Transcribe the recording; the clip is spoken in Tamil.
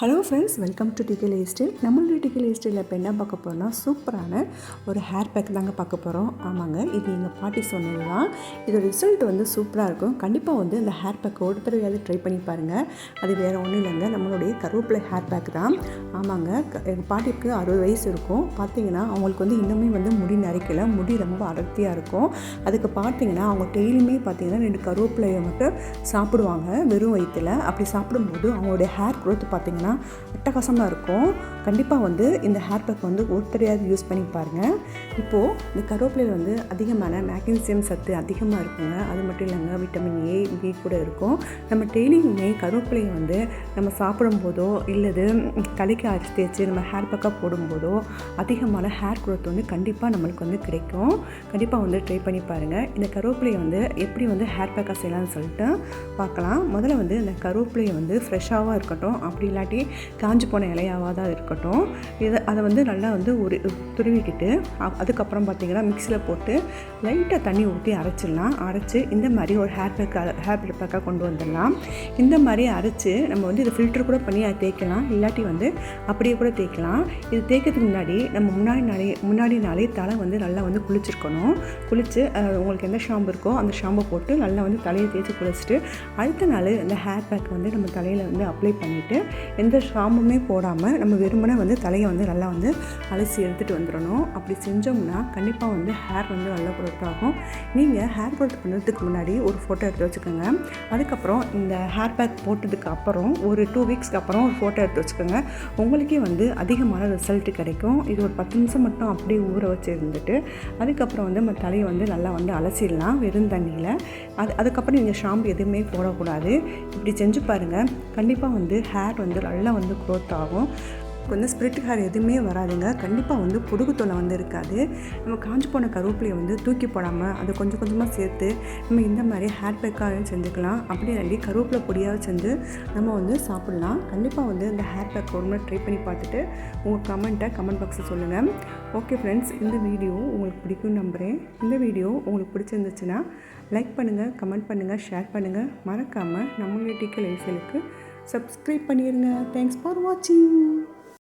ஹலோ ஃப்ரெண்ட்ஸ் வெல்கம் டு டிக்கல் ஸ்டைல் நம்மளுடைய டிக்கல் ஸ்டைலில் இப்போ என்ன பார்க்க போகிறோம்னா சூப்பரான ஒரு ஹேர் பேக் தாங்க பார்க்க போகிறோம் ஆமாங்க இது எங்கள் பாட்டி சொன்னது தான் இதோட ரிசல்ட் வந்து சூப்பராக இருக்கும். கண்டிப்பாக வந்து இந்த ஹேர் பேக் ஒரு தடவையாவது ட்ரை பண்ணி பாருங்கள் அது வேறு ஒன்றும் இல்லைங்க. நம்மளுடைய கருவேப்பிலை ஹேர் பேக் தான். ஆமாங்க எங்கள் பாட்டிக்கு அறுபது வயசு இருக்கும். பார்த்தீங்கன்னா அவங்களுக்கு வந்து இன்னுமே வந்து முடி நரைக்கல. முடி ரொம்ப அடர்த்தியாக இருக்கும். அதுக்கு பார்த்தீங்கன்னா அவங்க டெய்லியுமே பார்த்தீங்கன்னா ரெண்டு கருவேப்பிலையை மட்டும் சாப்பிடுவாங்க வெறும் வயிற்றில் அப்படி சாப்பிடும்போது அவங்களுடைய ஹேர் க்ரோத் பார்த்தீங்கன்னா அட்டகாசமாக இருக்கும். கண்டிப்பாக வந்து இந்த ஹேர் பேக் வந்து ஒருத்தரையாவது யூஸ் பண்ணி பாருங்கள் இப்போது இந்த கருவேப்பிலையில் வந்து அதிகமான மேக்னீசியம் சத்து அதிகமாக இருக்குங்க. அது மட்டும் இல்லைங்க விட்டமின் ஏ பி கூட இருக்கும். நம்ம டெய்லியுமே கருவேப்பிலையை வந்து நம்ம சாப்பிடும்போதோ இல்லது தலைக்கு அரிசி தேய்ச்சி நம்ம ஹேர் பேக்காக போடும்போதோ அதிகமான ஹேர் குரோத் வந்து கண்டிப்பாக நம்மளுக்கு வந்து கிடைக்கும். கண்டிப்பாக வந்து ட்ரை பண்ணி பாருங்கள் இந்த கருவேப்பிலையை வந்து எப்படி வந்து ஹேர் பேக்காக செய்யலாம்னு சொல்லிட்டு பார்க்கலாம். முதல்ல வந்து இந்த கருவேப்பிலையை வந்து ஃப்ரெஷ்ஷாகவும் இருக்கட்டும் அப்படி இல்லாட்டி காஞ்சு போன இலையாவாக தான் இருக்கட்டும். இதை அதை வந்து நல்லா வந்து ஒரு துருவிக்கிட்டு அதுக்கப்புறம் பார்த்தீங்கன்னா மிக்சியில் போட்டு லைட்டாக தண்ணி ஊற்றி அரைச்சிடலாம். அரைச்சி இந்த மாதிரி ஒரு ஹேர் பேக்காக ஹேர் பேக்காக கொண்டு வந்துடலாம். இந்த மாதிரி அரைச்சி நம்ம வந்து இதை ஃபில்டர் கூட பண்ணி அதை தேய்க்கலாம். இல்லாட்டி வந்து அப்படியே கூட தேய்க்கலாம். இது தேய்க்கிறதுக்கு முன்னாடி நம்ம முன்னாடி நாளே முன்னாடி நாளே தலை வந்து நல்லா வந்து குளிச்சிருக்கணும். குளித்து உங்களுக்கு எந்த ஷாம்பு இருக்கோ அந்த ஷாம்பை போட்டு நல்லா வந்து தலையை தேய்ச்சி குளிச்சுட்டு அடுத்த நாள் இந்த ஹேர் பேக் வந்து நம்ம தலையில் வந்து அப்ளை பண்ணிவிட்டு எந்த ஷாம்புமே போடாமல் நம்ம வெறுமனே வந்து தலையை வந்து நல்லா வந்து அலசி எடுத்துகிட்டு வந்துடணும். அப்படி செஞ்சோம்னா கண்டிப்பாக வந்து ஹேர் வந்து நல்லா ப்ரொடக்ட் ஆகும். நீங்கள் ஹேர் ப்ரொடக்ட் பண்ணுறதுக்கு முன்னாடி ஒரு ஃபோட்டோ எடுத்து வச்சுக்கோங்க. அதுக்கப்புறம் இந்த ஹேர் பேக் போட்டதுக்கு அப்புறம் ஒரு ஒரு டூ வீக்ஸ்க்கு அப்புறம் ஒரு ஃபோட்டோ எடுத்து வச்சுக்கோங்க. உங்களுக்கே வந்து அதிகமான ரிசல்ட் கிடைக்கும். இது ஒரு பத்து நிமிஷம் மட்டும் அப்படியே ஊற வச்சு இருந்துட்டு அதுக்கப்புறம் வந்து நம்ம தலையை வந்து நல்லா வந்து அலசிடலாம் வெறும் தண்ணியில். அது அதுக்கப்புறம் நீங்கள் ஷாம்பு எதுவுமே போடக்கூடாது. இப்படி செஞ்சு பாருங்கள் கண்டிப்பாக வந்து ஹேர் வந்து நல்லா வந்து க்ரோத் ஆகும். வந்து ஸ்பிரிட் ஹேர் எதுவுமே வராதுங்க. கண்டிப்பாக வந்து பொடுகு தொலை வந்து இருக்காது. நம்ம காஞ்சி போன கருவேப்பிலையை வந்து தூக்கி போடாமல் அதை கொஞ்சம் கொஞ்சமாக சேர்த்து நம்ம இந்த மாதிரி ஹேர் பேக்காக செஞ்சுக்கலாம். அப்படி இல்லாட்டி கருவேப்பிலை பொடியாக செஞ்சு நம்ம வந்து சாப்பிட்லாம். கண்டிப்பாக வந்து இந்த ஹேர் பேக் ஒரு முறை ட்ரை பண்ணி பார்த்துட்டு உங்கள் கமெண்ட்டை கமெண்ட் பாக்ஸில் சொல்லுங்கள் ஓகே ஃப்ரெண்ட்ஸ் இந்த வீடியோ உங்களுக்கு பிடிக்கும்னு நம்புகிறேன் இந்த வீடியோ உங்களுக்கு பிடிச்சிருந்துச்சுன்னா லைக் பண்ணுங்கள் கமெண்ட் பண்ணுங்கள் ஷேர் பண்ணுங்கள் மறக்காமல் நம்மளுடைய டிக்கல் லைஃப்களுக்கு சப்ஸ்கிரைப் பண்ணிடுங்க தேங்க்ஸ் ஃபார் வாட்சிங்